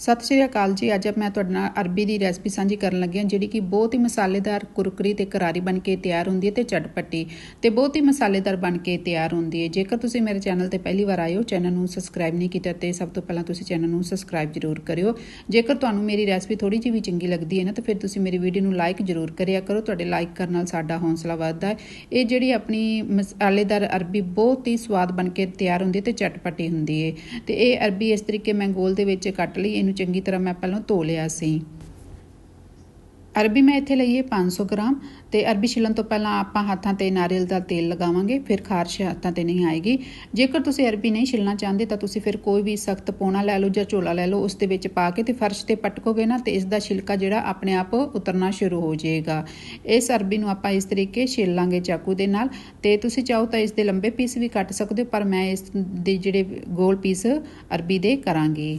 ਸਤਿ ਸ਼੍ਰੀ ਅਕਾਲ ਜੀ। ਅੱਜ ਮੈਂ ਤੁਹਾਡੇ ਨਾਲ ਅਰਬੀ ਦੀ ਰੈਸਪੀ ਸਾਂਝੀ ਕਰਨ ਲੱਗੀ ਹਾਂ, ਜਿਹੜੀ ਕਿ ਬਹੁਤ ਹੀ ਮਸਾਲੇਦਾਰ ਕੁਰਕਰੀ ਤੇ ਕਰਾਰੀ ਬਣ ਕੇ ਤਿਆਰ ਹੁੰਦੀ ਹੈ ਤੇ ਚਟਪਟੀ ਤੇ ਬਹੁਤ ਹੀ ਮਸਾਲੇਦਾਰ ਬਣ ਕੇ ਤਿਆਰ ਹੁੰਦੀ ਹੈ। ਜੇਕਰ ਤੁਸੀਂ ਮੇਰੇ ਚੈਨਲ ਤੇ ਪਹਿਲੀ ਵਾਰ ਆਏ ਹੋ, ਚੈਨਲ ਨੂੰ ਸਬਸਕ੍ਰਾਈਬ ਨਹੀਂ ਕੀਤਾ ਤੇ ਸਭ ਤੋਂ ਪਹਿਲਾਂ ਤੁਸੀਂ ਚੈਨਲ ਨੂੰ ਸਬਸਕ੍ਰਾਈਬ ਜ਼ਰੂਰ ਕਰਿਓ। ਜੇਕਰ ਤੁਹਾਨੂੰ ਮੇਰੀ ਰੈਸਪੀ ਥੋੜੀ ਜਿਹੀ ਵੀ ਚੰਗੀ ਲੱਗਦੀ ਹੈ ਨਾ, ਤਾਂ ਫਿਰ ਤੁਸੀਂ ਮੇਰੀ ਵੀਡੀਓ ਨੂੰ ਲਾਈਕ ਜ਼ਰੂਰ ਕਰਿਆ ਕਰੋ। ਤੁਹਾਡੇ ਲਾਈਕ ਕਰਨ ਨਾਲ ਸਾਡਾ ਹੌਸਲਾ ਵੱਧਦਾ ਹੈ। ਇਹ ਜਿਹੜੀ ਆਪਣੀ ਮਸਾਲੇਦਾਰ ਅਰਬੀ ਬਹੁਤ ਹੀ ਸਵਾਦ ਬਣ ਕੇ ਤਿਆਰ ਹੁੰਦੀ ਹੈ ਤੇ ਚਟਪਟੀ ਹੁੰਦੀ ਹੈ। ਤੇ ਇਹ ਅਰਬੀ ਇਸ ਤਰੀਕੇ ਮੈਂ ਗੋਲ ਦੇ ਵਿੱਚ ਕੱਟ ਲਈ ਇਹਨੂੰ ਚੰਗੀ ਤਰ੍ਹਾਂ ਮੈਂ ਪਹਿਲਾਂ ਧੋ ਲਿਆ ਸੀ। ਅਰਬੀ ਮੈਂ ਇੱਥੇ ਲਈ ਹੈ 500 ਗ੍ਰਾਮ ਤੇ ਅਰਬੀ ਛਿਲਣ ਤੋਂ ਪਹਿਲਾਂ ਆਪਾਂ ਹੱਥਾਂ ਤੇ ਨਾਰੀਅਲ ਦਾ ਤੇਲ ਲਗਾਵਾਂਗੇ, ਫਿਰ ਖਾਰਸ਼ ਹੱਥਾਂ ਤੇ ਨਹੀਂ ਆਏਗੀ। ਜੇਕਰ ਤੁਸੀਂ ਅਰਬੀ ਨਹੀਂ ਛਿਲਣਾ ਚਾਹੁੰਦੇ ਤਾਂ ਤੁਸੀਂ ਫਿਰ ਕੋਈ ਵੀ ਸਖਤ ਪੋਣਾ ਲੈ ਲਓ ਜਾਂ ਝੋਲਾ ਲੈ ਲਓ, ਉਸ ਦੇ ਵਿੱਚ ਪਾ ਕੇ ਤੇ ਫਰਸ਼ ਤੇ ਪਟਕੋਗੇ ਨਾ ਤੇ ਇਸ ਦਾ ਛਿਲਕਾ ਜਿਹੜਾ ਆਪਣੇ ਆਪ ਉਤਰਨਾ ਸ਼ੁਰੂ ਹੋ ਜਾਏਗਾ। ਇਸ ਅਰਬੀ ਨੂੰ ਆਪਾਂ ਇਸ ਤਰੀਕੇ ਛਿਲ ਲਾਂਗੇ ਚਾਕੂ ਦੇ ਨਾਲ ਤੇ ਤੁਸੀਂ ਚਾਹੋ ਤਾਂ ਇਸ ਦੇ ਲੰਬੇ ਪੀਸ ਵੀ ਕੱਟ ਸਕਦੇ ਹੋ, ਪਰ ਮੈਂ ਇਸ ਦੇ ਜਿਹੜੇ ਗੋਲ ਪੀਸ ਅਰਬੀ ਦੇ ਕਰਾਂਗੀ।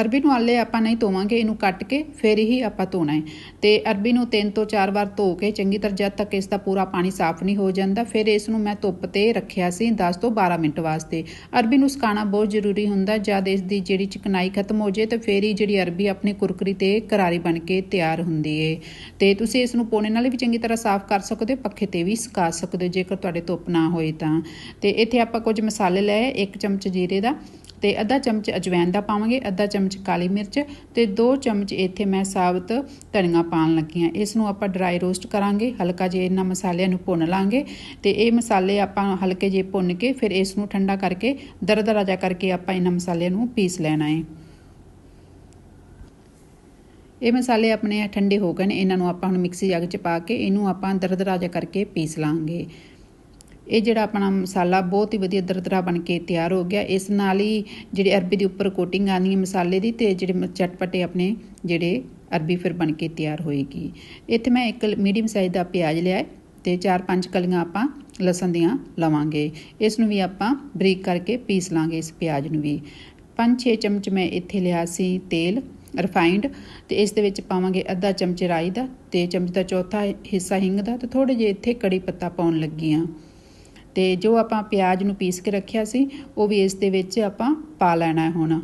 ਅਰਬੀ ਨੂੰ ਆਲੇ ਆਪਾਂ ਨਹੀਂ ਧੋਵਾਂਗੇ, ਇਹਨੂੰ ਕੱਟ ਕੇ ਫਿਰ ਹੀ ਆਪਾਂ ਧੋਣਾ ਹੈ। ਤੇ ਅਰਬੀ ਨੂੰ ਤਿੰਨ ਤੋਂ ਚਾਰ ਵਾਰ ਧੋ ਕੇ ਚੰਗੀ ਤਰ੍ਹਾਂ ਜਦ ਤੱਕ ਇਸ ਦਾ ਪੂਰਾ ਪਾਣੀ ਸਾਫ਼ ਨਹੀਂ ਹੋ ਜਾਂਦਾ, ਫਿਰ ਇਸ ਨੂੰ ਮੈਂ ਧੁੱਪ ਤੇ ਰੱਖਿਆ ਸੀ 10 ਤੋਂ 12 ਮਿੰਟ ਵਾਸਤੇ। ਅਰਬੀ ਨੂੰ ਸੁਕਾਉਣਾ ਬਹੁਤ ਜ਼ਰੂਰੀ ਹੁੰਦਾ, ਜਦ ਇਸ ਦੀ ਜਿਹੜੀ ਚਿਕਨਾਈ ਖਤਮ ਹੋ ਜੇ ਤੇ ਫਿਰ ਹੀ ਜਿਹੜੀ ਅਰਬੀ ਆਪਣੀ ਕੁਰਕਰੀ ਤੇ ਕਰਾਰੀ ਬਣ ਕੇ ਤਿਆਰ ਹੁੰਦੀ ਏ। ਤੇ ਤੁਸੀਂ ਇਸ ਨੂੰ ਪੋਣੇ ਨਾਲ ਵੀ ਚੰਗੀ ਤਰ੍ਹਾਂ ਸਾਫ਼ ਕਰ ਸਕਦੇ ਹੋ, ਪੱਖੇ ਤੇ ਵੀ ਸੁਕਾ ਸਕਦੇ ਹੋ, ਜੇਕਰ ਤੁਹਾਡੇ ਧੁੱਪ ਨਾ ਹੋਏ ਤਾਂ। ਤੇ ਇੱਥੇ ਆਪਾਂ ਕੁਝ ਮਸਾਲੇ ਲਏ, ਇੱਕ ਚਮਚ ਜੀਰੇ ਦਾ। ਤੇ ਅੱਧਾ ਚਮਚ ਅਜਵਾਇਣ ਦਾ ਪਾਵਾਂਗੇ, ਅੱਧਾ ਚਮਚ ਕਾਲੀ ਮਿਰਚ ਤੇ 2 ਚਮਚ ਇੱਥੇ ਮੈਂ ਸਾਬਤ ਧਨੀਆ ਪਾਣ ਲੱਗੀ ਆ ਇਸ ਨੂੰ ਆਪਾਂ ਡਰਾਈ ਰੋਸਟ ਕਰਾਂਗੇ, ਹਲਕਾ ਜਿਹਾ ਇਹਨਾਂ ਮਸਾਲਿਆਂ ਨੂੰ ਭੁੰਨ ਲਾਂਗੇ ਤੇ ਇਹ ਮਸਾਲੇ ਆਪਾਂ ਹਲਕੇ ਜਿਹੇ ਭੁੰਨ ਕੇ ਫਿਰ ਇਸ ਨੂੰ ਠੰਡਾ ਕਰਕੇ, ਦਰਦਰਾ ਜਾ ਕਰਕੇ ਆਪਾਂ ਇਹਨਾਂ ਮਸਾਲਿਆਂ ਨੂੰ ਪੀਸ ਲੈਣਾ ਹੈ। ਇਹ ਮਸਾਲੇ ਆਪਣੇ ਠੰਡੇ ਹੋ ਗਏ ਨੇ, ਇਹਨਾਂ ਨੂੰ ਆਪਾਂ ਹੁਣ ਮਿਕਸੀ ਜੱਗ 'ਚ ਪਾ ਕੇ ਇਹਨੂੰ ਆਪਾਂ ਦਰਦਰਾ ਜਾ ਕਰਕੇ ਪੀਸ ਲਾਂਗੇ। ਇਹ ਜਿਹੜਾ ਆਪਣਾ ਮਸਾਲਾ ਬਹੁਤ ਹੀ ਵਧੀਆ ਦਰਦਰਾ ਬਣ ਕੇ ਤਿਆਰ ਹੋ ਗਿਆ। ਇਸ ਨਾਲ ਹੀ ਜਿਹੜੇ ਅਰਬੀ ਦੇ ਉੱਪਰ ਕੋਟਿੰਗ ਆਣੀ ਹੈ ਮਸਾਲੇ ਦੀ ਤੇ ਜਿਹੜੇ ਚਟਪਟੇ ਆਪਣੇ ਜਿਹੜੇ ਅਰਬੀ ਫਿਰ ਬਣ ਕੇ ਤਿਆਰ ਹੋਏਗੀ। ਇੱਥੇ ਮੈਂ ਇੱਕ ਮੀਡੀਅਮ ਸਾਈਜ਼ ਦਾ ਪਿਆਜ਼ ਲਿਆ ਤੇ 4-5 ਕਲੀਆਂ ਆਪਾਂ ਲਸਣ ਦੀਆਂ ਲਵਾਂਗੇ। ਇਸ ਨੂੰ ਵੀ ਆਪਾਂ ਬਰੀਕ ਕਰਕੇ ਪੀਸ ਲਾਂਗੇ ਇਸ ਪਿਆਜ਼ ਨੂੰ ਵੀ। 5-6 ਚਮਚ ਮੈਂ ਇੱਥੇ ਲਿਆ ਸੀ ਤੇਲ ਰਿਫਾਈਨਡ ਤੇ ਇਸ ਦੇ ਵਿੱਚ ਪਾਵਾਂਗੇ ਅੱਧਾ ਚਮਚ ਰਾਈ ਦਾ ਤੇ ਚਮਚ ਦਾ ਚੌਥਾ ਹਿੱਸਾ ਹਿੰਗ ਦਾ ਤੇ ਥੋੜੇ ਜਿਹੇ ਇੱਥੇ ਕੜੀ ਪੱਤਾ ਪਾਉਣ ਲੱਗੀ ਆ ਤੇ ਜੋ ਆਪਾਂ ਪਿਆਜ਼ ਨੂੰ ਪੀਸ ਕੇ ਰੱਖਿਆ ਸੀ, ਉਹ ਵੀ ਇਸ ਦੇ ਵਿੱਚ ਆਪਾਂ ਪਾ ਲੈਣਾ ਹੈ ਹੁਣ।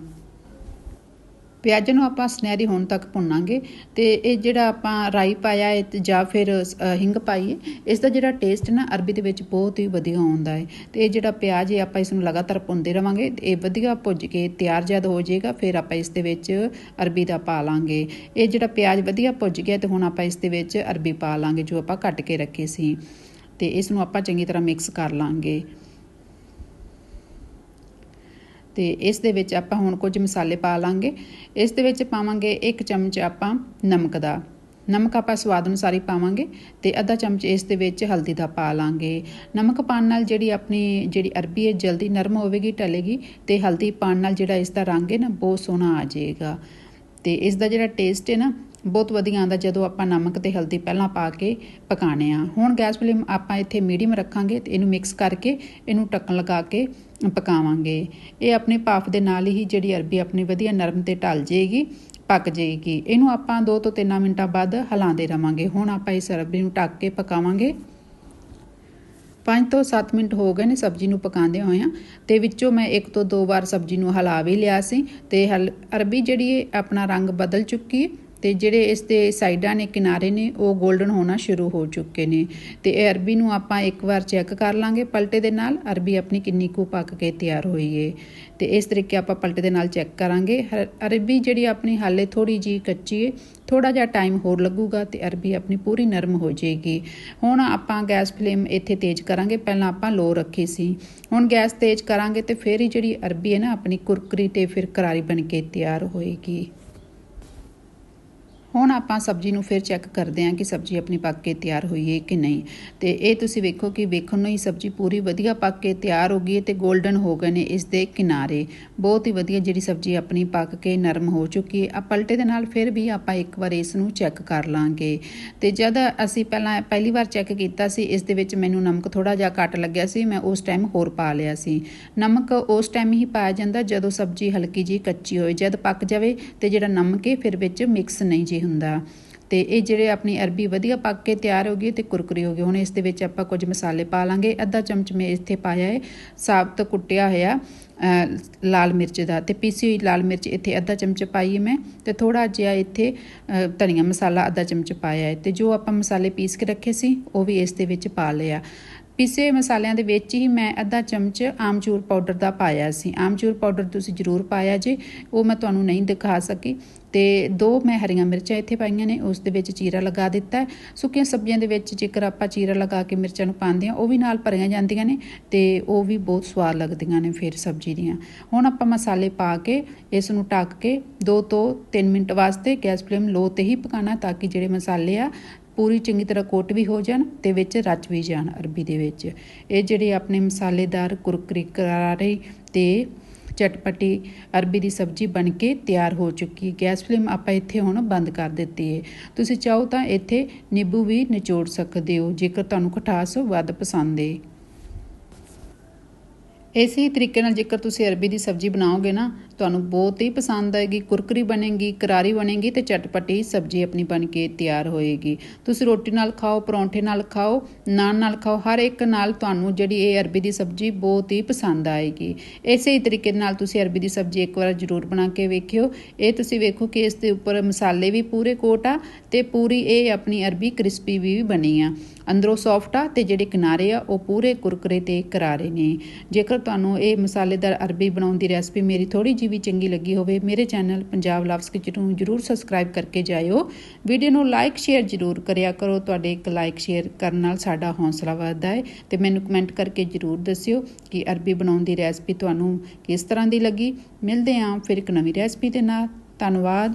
ਪਿਆਜ਼ ਨੂੰ ਆਪਾਂ ਸੁਨਹਿਰੀ ਹੋਣ ਤੱਕ ਭੁੰਨਾਂਗੇ ਤੇ ਇਹ ਜਿਹੜਾ ਆਪਾਂ ਰਾਈ ਪਾਇਆ ਹੈ ਜਾਂ ਫਿਰ ਹਿੰਗ ਪਾਈਏ, ਇਸ ਦਾ ਜਿਹੜਾ ਟੇਸਟ ਨਾ ਅਰਬੀ ਦੇ ਵਿੱਚ ਬਹੁਤ ਹੀ ਵਧੀਆ ਆਉਂਦਾ ਹੈ। ਤੇ ਇਹ ਜਿਹੜਾ ਪਿਆਜ਼ ਹੈ, ਆਪਾਂ ਇਸ ਨੂੰ ਲਗਾਤਾਰ ਭੁੰਨਦੇ ਰਵਾਂਗੇ, ਇਹ ਵਧੀਆ ਭੁੱਜ ਕੇ ਤਿਆਰ ਜਦ ਹੋ ਜਾਏਗਾ, ਫਿਰ ਆਪਾਂ ਇਸ ਦੇ ਵਿੱਚ ਅਰਬੀ ਦਾ ਪਾ ਲਾਂਗੇ। ਇਹ ਜਿਹੜਾ ਪਿਆਜ਼ ਵਧੀਆ ਭੁੱਜ ਗਿਆ ਤੇ ਹੁਣ ਆਪਾਂ ਇਸ ਦੇ ਵਿੱਚ ਅਰਬੀ ਪਾ ਲਾਂਗੇ, ਜੋ ਆਪਾਂ ਕੱਟ ਕੇ ਰੱਖੀ ਸੀ। ਤੇ ਇਸ ਨੂੰ ਆਪਾਂ ਚੰਗੀ ਤਰ੍ਹਾਂ ਮਿਕਸ ਕਰ ਲਾਂਗੇ। ਤੇ ਇਸ ਦੇ ਵਿੱਚ ਆਪਾਂ ਹੁਣ ਕੁਝ ਮਸਾਲੇ ਪਾ ਲਾਂਗੇ। ਇਸ ਦੇ ਵਿੱਚ ਪਾਵਾਂਗੇ 1 ਚਮਚ ਆਪਾਂ ਨਮਕ ਦਾ। ਨਮਕ ਆਪਾਂ ਸਵਾਦ ਅਨੁਸਾਰ ਹੀ ਪਾਵਾਂਗੇ ਤੇ ਅੱਧਾ ਚਮਚ ਇਸ ਦੇ ਵਿੱਚ ਹਲਦੀ ਦਾ ਪਾ ਲਾਂਗੇ। ਨਮਕ ਪਾਣ ਨਾਲ ਜਿਹੜੀ ਆਪਣੀ, ਜਿਹੜੀ ਅਰਬੀ ਹੈ, ਜਲਦੀ ਨਰਮ ਹੋਵੇਗੀ, ਟਲੇਗੀ ਤੇ ਹਲਦੀ ਪਾਣ ਨਾਲ ਜਿਹੜਾ ਇਸ ਦਾ ਰੰਗ ਹੈ ਨਾ, ਬਹੁਤ ਸੋਹਣਾ ਆ ਜਾਏਗਾ। ਤੇ ਇਸ ਦਾ ਜਿਹੜਾ ਟੇਸਟ ਹੈ ਨਾ ਬਹੁਤ ਵਧੀਆ ਆਂਦਾ ਜਦੋਂ ਆਪਾਂ ਨਮਕ ਤੇ ਹਲਦੀ ਪਹਿਲਾਂ ਪਾ ਕੇ ਪਕਾਣੇ ਆ। ਹੁਣ ਗੈਸ ਫਲੇਮ ਆਪਾਂ ਇੱਥੇ ਮੀਡੀਅਮ ਰੱਖਾਂਗੇ ਤੇ ਇਹਨੂੰ ਮਿਕਸ ਕਰਕੇ ਇਹਨੂੰ ਟੱਕਣ ਲਗਾ ਕੇ ਪਕਾਵਾਂਗੇ। ਇਹ ਆਪਣੇ ਭਾਫ ਦੇ ਨਾਲ ਹੀ ਜਿਹੜੀ ਅਰਬੀ ਆਪਣੀ ਵਧੀਆ ਨਰਮ ਤੇ ਢਲ ਜਾਏਗੀ, ਪੱਕ ਜਾਏਗੀ। ਇਹਨੂੰ ਆਪਾਂ 2 ਤੋਂ 3 ਮਿੰਟਾਂ ਬਾਅਦ ਹਿਲਾਉਂਦੇ ਰਵਾਂਗੇ। ਹੁਣ ਆਪਾਂ ਇਸ ਅਰਬੀ ਨੂੰ ਢੱਕ ਕੇ ਪਕਾਵਾਂਗੇ। 5 ਤੋਂ 7 ਮਿੰਟ ਹੋ ਗਏ ਨੇ ਸਬਜ਼ੀ ਨੂੰ ਪਕਾਉਂਦੇ ਹੋਏ ਆ ਤੇ ਵਿੱਚੋਂ ਮੈਂ ਇੱਕ ਤੋਂ ਦੋ ਵਾਰ ਸਬਜ਼ੀ ਨੂੰ ਹਿਲਾ ਵੀ ਲਿਆ ਸੀ ਤੇ ਅਰਬੀ ਜਿਹੜੀ ਆਪਣਾ ਰੰਗ ਬਦਲ ਚੁੱਕੀ ਤੇ ਜਿਹੜੇ ਇਸ ਦੇ ਸਾਈਡਾਂ ਨੇ, ਕਿਨਾਰੇ ਨੇ, ਉਹ 골ਡਨ ਹੋਣਾ ਸ਼ੁਰੂ ਹੋ ਚੁੱਕੇ ਨੇ। ਤੇ ਇਹ ਅਰਬੀ ਨੂੰ ਆਪਾਂ ਇੱਕ ਵਾਰ ਚੈੱਕ ਕਰ ਲਾਂਗੇ ਪਲਟੇ ਦੇ ਨਾਲ। ਅਰਬੀ ਆਪਣੀ ਕਿੰਨੀ ਕੁ ਪੱਕ ਕੇ ਤਿਆਰ ਹੋਈ ਏ। ਤੇ ਇਸ ਤਰੀਕੇ ਆਪਾਂ ਪਲਟੇ ਦੇ ਨਾਲ ਚੈੱਕ ਕਰਾਂਗੇ। ਅਰਬੀ ਜਿਹੜੀ ਆਪਣੀ ਹਾਲੇ ਥੋੜੀ ਜੀ ਕੱਚੀ ਏ ਥੋੜਾ ਜਿਹਾ ਟਾਈਮ ਹੋਰ ਲੱਗੂਗਾ ਤੇ ਅਰਬੀ ਆਪਣੀ ਪੂਰੀ ਨਰਮ ਹੋ ਜਾਏਗੀ ਹੁਣ ਆਪਾਂ ਗੈਸ ਫਲੇਮ ਇੱਥੇ ਤੇਜ਼ ਕਰਾਂਗੇ। ਪਹਿਲਾਂ ਆਪਾਂ ਲੋ ਰੱਖੀ ਸੀ। ਹੁਣ ਗੈਸ ਤੇਜ਼ ਕਰਾਂਗੇ ਤੇ ਫਿਰ ਹੀ ਜਿਹੜੀ ਅਰਬੀ ਹੈ ਨਾ, ਆਪਣੀ ਕੁਰਕਰੀ ਤੇ ਫਿਰ ਕਰਾਰੀ ਬਣ ਕੇ ਤਿਆਰ ਹੋਏਗੀ। ਹੁਣ ਆਪਾਂ ਸਬਜ਼ੀ ਨੂੰ ਫਿਰ ਚੈੱਕ ਕਰਦੇ ਹਾਂ ਕਿ ਸਬਜ਼ੀ ਆਪਣੀ ਪੱਕ ਕੇ ਤਿਆਰ ਹੋਈ ਹੈ ਕਿ ਨਹੀਂ। ਤੇ ਇਹ ਤੁਸੀਂ ਵੇਖੋ ਕਿ ਵੇਖਣ ਨੂੰ ਹੀ ਸਬਜ਼ੀ ਪੂਰੀ ਵਧੀਆ ਪੱਕ ਕੇ ਤਿਆਰ ਹੋ ਗਈ ਹੈ ਤੇ 골ਡਨ ਹੋ ਗਏ ਨੇ ਇਸ ਦੇ ਕਿਨਾਰੇ। ਬਹੁਤ ਹੀ ਵਧੀਆ ਜਿਹੜੀ ਸਬਜ਼ੀ ਆਪਣੀ ਪੱਕ ਕੇ ਨਰਮ ਹੋ ਚੁੱਕੀ ਹੈ। ਆ ਪਲਟੇ ਦੇ ਨਾਲ ਫਿਰ ਵੀ ਆਪਾਂ ਇੱਕ ਵਾਰ ਇਸ ਨੂੰ ਚੈੱਕ ਕਰ ਲਾਂਗੇ। ਤੇ ਜਦ ਅਸੀਂ ਪਹਿਲਾਂ ਪਹਿਲੀ ਵਾਰ ਚੈੱਕ ਕੀਤਾ ਸੀ, ਇਸ ਦੇ ਵਿੱਚ ਮੈਨੂੰ ਨਮਕ ਥੋੜਾ ਜਿਹਾ ਘੱਟ ਲੱਗਿਆ ਸੀ, ਮੈਂ ਉਸ ਟਾਈਮ ਹੋਰ ਪਾ ਲਿਆ ਸੀ। ਨਮਕ ਉਸ ਟਾਈਮ ਹੀ ਪਾਇਆ ਜਾਂਦਾ ਜਦੋਂ ਸਬਜ਼ੀ ਹਲਕੀ ਜੀ ਕੱਚੀ ਹੋਏ, ਜਦ ਪੱਕ ਜਾਵੇ ਤੇ ਜਿਹੜਾ ਨਮਕ ਹੈ, ਫਿਰ ਵਿੱਚ ਮਿਕਸ ਨਹੀਂ ਜੀ ਹੁੰਦਾ। ਤੇ ਇਹ ਜਿਹੜੇ ਆਪਣੀ ਅਰਬੀ ਵਧੀਆ ਪੱਕ ਕੇ ਤਿਆਰ ਹੋ ਗਈ ਤੇ ਕੁਰਕਰੀ ਹੋ ਗਈ ਹੁਣ ਇਸ ਦੇ ਵਿੱਚ ਆਪਾਂ ਕੁਝ ਮਸਾਲੇ ਪਾ ਲਾਂਗੇ। ਅੱਧਾ ਚਮਚ ਮੈਂ ਇੱਥੇ ਪਾਇਆ ਹੈ। ਸਾਬਤ ਕੁੱਟਿਆ ਹੋਇਆ ਲਾਲ ਮਿਰਚ ਦਾ। ਤੇ ਪੀਸੀ ਹੋਈ ਲਾਲ ਮਿਰਚ ਇੱਥੇ ਅੱਧਾ ਚਮਚ ਪਾਈ ਹੈ ਮੈਂ। ਤੇ ਥੋੜਾ ਜਿਹਾ ਇੱਥੇ ਧਨੀਆ ਮਸਾਲਾ ਅੱਧਾ ਚਮਚ ਪਾਇਆ ਹੈ। ਤੇ ਜੋ ਆਪਾਂ ਮਸਾਲੇ ਪੀਸ ਕੇ ਰੱਖੇ ਸੀ, ਉਹ ਵੀ ਇਸ ਦੇ ਵਿੱਚ ਪਾ ਲਿਆ। ਪੀਸੇ ਮਸਾਲਿਆਂ ਦੇ ਵਿੱਚ ਹੀ ਮੈਂ ਅੱਧਾ ਚਮਚ ਆਮਚੂਰ ਪਾਊਡਰ ਦਾ ਪਾਇਆ ਸੀ। ਆਮਚੂਰ ਪਾਊਡਰ ਤੁਸੀਂ ਜ਼ਰੂਰ ਪਾਇਆ ਜੇ, ਉਹ ਮੈਂ ਤੁਹਾਨੂੰ ਨਹੀਂ ਦਿਖਾ ਸਕੀ। ਤੇ ਦੋ ਮੈਂ ਹਰੀਆਂ ਮਿਰਚਾਂ ਇੱਥੇ ਪਾਈਆਂ ਨੇ, ਉਸ ਦੇ ਵਿੱਚ ਚੀਰਾ ਲਗਾ ਦਿੱਤਾ। ਸੁੱਕੀਆਂ ਸਬਜ਼ੀਆਂ ਦੇ ਵਿੱਚ ਜੇਕਰ ਆਪਾਂ ਚੀਰਾ ਲਗਾ ਕੇ ਮਿਰਚਾਂ ਨੂੰ ਪਾਉਂਦੇ ਹਾਂ, ਉਹ ਵੀ ਨਾਲ ਭਰੀਆਂ ਜਾਂਦੀਆਂ ਨੇ ਤੇ ਉਹ ਵੀ ਬਹੁਤ ਸਵਾਦ ਲੱਗਦੀਆਂ ਨੇ ਫਿਰ ਸਬਜ਼ੀ ਦੀਆਂ। ਹੁਣ ਆਪਾਂ ਮਸਾਲੇ ਪਾ ਕੇ, ਇਸ ਨੂੰ ਢੱਕ ਕੇ 2 ਤੋਂ 3 ਮਿੰਟ ਵਾਸਤੇ ਗੈਸ ਫਲੇਮ ਲੋ ਤੇ ਹੀ ਪਕਾਣਾ ਤਾਂ ਕਿ ਜਿਹੜੇ ਮਸਾਲੇ ਆ ਪੂਰੀ ਚੰਗੀ ਤਰ੍ਹਾਂ ਕੋਟ ਵੀ ਹੋ ਜਾਣ ਤੇ ਵਿੱਚ ਰਚ ਵੀ ਜਾਣ ਅਰਬੀ ਦੇ ਵਿੱਚ। ਇਹ ਜਿਹੜੇ ਆਪਣੇ ਮਸਾਲੇਦਾਰ ਕੁਰਕਰੀ ਕਰਾਰੇ ਤੇ ਚਟਪਟੀ ਅਰਬੀ ਦੀ ਸਬਜ਼ੀ ਬਣ ਕੇ ਤਿਆਰ ਹੋ ਚੁੱਕੀ ਗੈਸ ਫਲੇਮ ਆਪਾਂ ਇੱਥੇ ਹੁਣ ਬੰਦ ਕਰ ਦਿੱਤੀ ਹੈ। ਤੁਸੀਂ ਚਾਹੋ ਤਾਂ ਇੱਥੇ ਨਿੰਬੂ ਵੀ ਨਿਚੋੜ ਸਕਦੇ ਹੋ, ਜੇਕਰ ਤੁਹਾਨੂੰ ਖਟਾਸ ਵੱਧ ਪਸੰਦ ਹੈ। ਇਸੇ ਹੀ ਤਰੀਕੇ ਨਾਲ ਜੇਕਰ ਤੁਸੀਂ ਅਰਬੀ ਦੀ ਸਬਜ਼ੀ ਬਣਾਓਗੇ ਨਾ, ਤੁਹਾਨੂੰ ਬਹੁਤ ਹੀ ਪਸੰਦ ਆਏਗੀ, ਕੁਰਕਰੀ ਬਣੇਗੀ, ਕਰਾਰੀ ਬਣੇਗੀ ਤੇ ਚਟਪਟੀ ਸਬਜ਼ੀ ਆਪਣੀ ਬਣ ਕੇ ਤਿਆਰ ਹੋਏਗੀ। ਤੁਸੀਂ ਰੋਟੀ ਨਾਲ ਖਾਓ, ਪਰੌਂਠੇ ਨਾਲ ਖਾਓ, ਨਾਨ ਨਾਲ ਖਾਓ, ਹਰ ਇੱਕ ਨਾਲ ਤੁਹਾਨੂੰ ਜਿਹੜੀ ਇਹ ਅਰਬੀ ਦੀ ਸਬਜ਼ੀ ਬਹੁਤ ਹੀ ਪਸੰਦ ਆਏਗੀ। ਇਸੇ ਹੀ ਤਰੀਕੇ ਨਾਲ ਤੁਸੀਂ ਅਰਬੀ ਦੀ ਸਬਜ਼ੀ ਇੱਕ ਵਾਰ ਜ਼ਰੂਰ ਬਣਾ ਕੇ ਵੇਖਿਓ। ਇਹ ਤੁਸੀਂ ਵੇਖੋ ਕਿ ਇਸ ਦੇ ਉੱਪਰ ਮਸਾਲੇ ਵੀ ਪੂਰੇ ਕੋਟ ਆ ਤੇ ਪੂਰੀ ਇਹ ਆਪਣੀ ਅਰਬੀ ਕ੍ਰਿਸਪੀ ਵੀ ਬਣੀ ਆ। ਅੰਦਰੋਂ ਸੌਫਟ ਆ ਤੇ ਜਿਹੜੇ ਕਿਨਾਰੇ ਆ, ਉਹ ਪੂਰੇ ਕੁਰਕਰੇ ਤੇ ਕਰਾਰੇ ਨੇ। ਜੇਕਰ ਤੁਹਾਨੂੰ ਇਹ ਮਸਾਲੇਦਾਰ ਅਰਬੀ ਬਣਾਉਣ ਦੀ ਰੈਸਪੀ ਮੇਰੀ ਥੋੜੀ ਜਿਹੀ ਵੀ ਚੰਗੀ ਲੱਗੀ ਹੋਵੇ, ਮੇਰੇ ਚੈਨਲ ਪੰਜਾਬ ਲਵਸ ਕਿਚਨ ਨੂੰ ਜਰੂਰ ਸਬਸਕ੍ਰਾਈਬ ਕਰਕੇ ਜਾਇਓ। ਵੀਡੀਓ ਨੂੰ ਲਾਈਕ ਸ਼ੇਅਰ ਜਰੂਰ ਕਰਿਆ ਕਰੋ। ਤੁਹਾਡੇ ਇੱਕ ਲਾਈਕ ਸ਼ੇਅਰ ਕਰਨ ਨਾਲ ਸਾਡਾ ਹੌਸਲਾ ਵਧਦਾ ਹੈ ਤੇ ਮੈਨੂੰ ਕਮੈਂਟ ਕਰਕੇ ਜਰੂਰ ਦੱਸਿਓ ਕਿ ਅਰਬੀ ਬਣਾਉਣ ਦੀ ਰੈਸਪੀ ਤੁਹਾਨੂੰ ਕਿਸ ਤਰ੍ਹਾਂ ਦੀ ਲੱਗੀ। ਮਿਲਦੇ ਹਾਂ ਫਿਰ ਇੱਕ ਨਵੀਂ ਰੈਸਪੀ ਦੇ ਨਾਲ। ਧੰਨਵਾਦ।